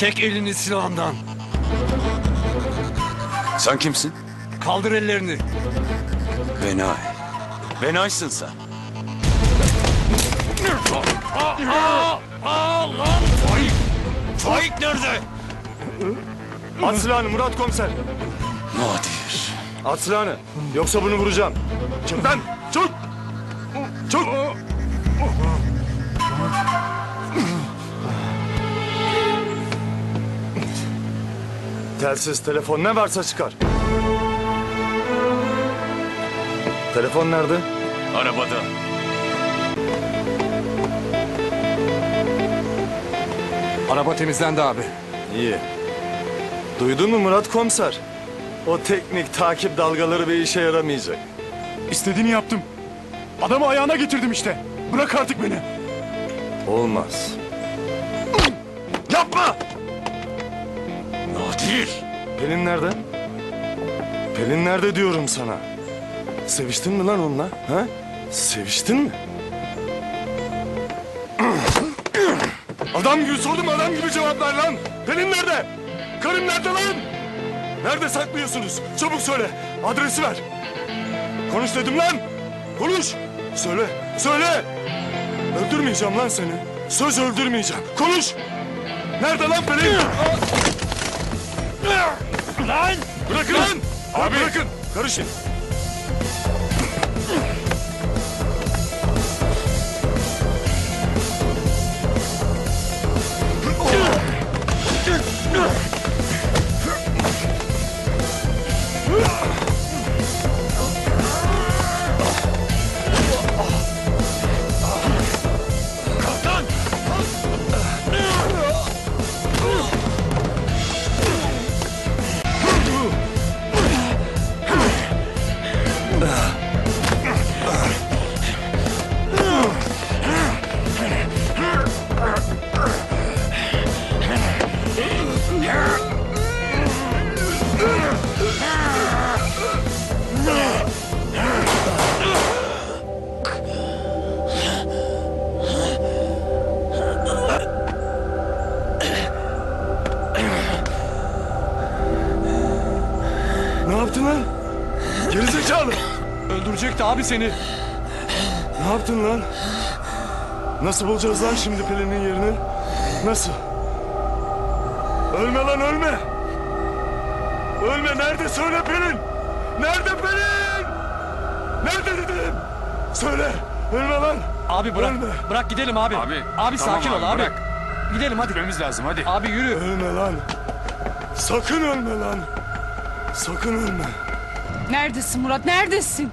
Çek elini silahından. Sen kimsin? Kaldır ellerini. Benay. Benaysın sen. Faik! Faik nerede? At silahını Murat komiser. Nadir. At silahını. Yoksa bunu vuracağım. Çık lan. Telsiz, telefon ne varsa çıkar. Telefon nerede? Arabada. Araba temizlendi abi. İyi. Duydun mu Murat komiser? O teknik takip dalgaları bir işe yaramayacak. İstediğini yaptım. Adamı ayağına getirdim işte. Bırak artık beni. Olmaz. Pelin nerede? Pelin nerede diyorum sana? Seviştin mi lan onunla? Ha? Seviştin mi? Adam gibi sordum adam gibi cevap ver lan. Pelin nerede? Karım nerede lan? Nerede saklıyorsunuz? Çabuk söyle. Adresi ver. Konuş dedim lan. Konuş. Söyle. Söyle. Öldürmeyeceğim lan seni. Söz öldürmeyeceğim. Konuş. Nerede lan Pelin? Lan! Bırakın! Abi bırakın! Karışın! Ne yaptın lan? Gerizekalı! Öldürecekti abi seni. Ne yaptın lan? Nasıl bulacağız lan şimdi Pelin'in yerini? Nasıl? Ölme lan ölme! Ölme nerede söyle Pelin! Nerede Pelin? Nerede dedim? Söyle! Ölme lan! Abi bırak. Ölme. Bırak gidelim abi. Abi, Abi tamam sakin ol abi, abi. bırak. Gidelim hadi. Gitmemiz lazım hadi. Abi yürü. Ölme lan! Sakın ölme lan! Sakın ölme! Neredesin Murat? Neredesin?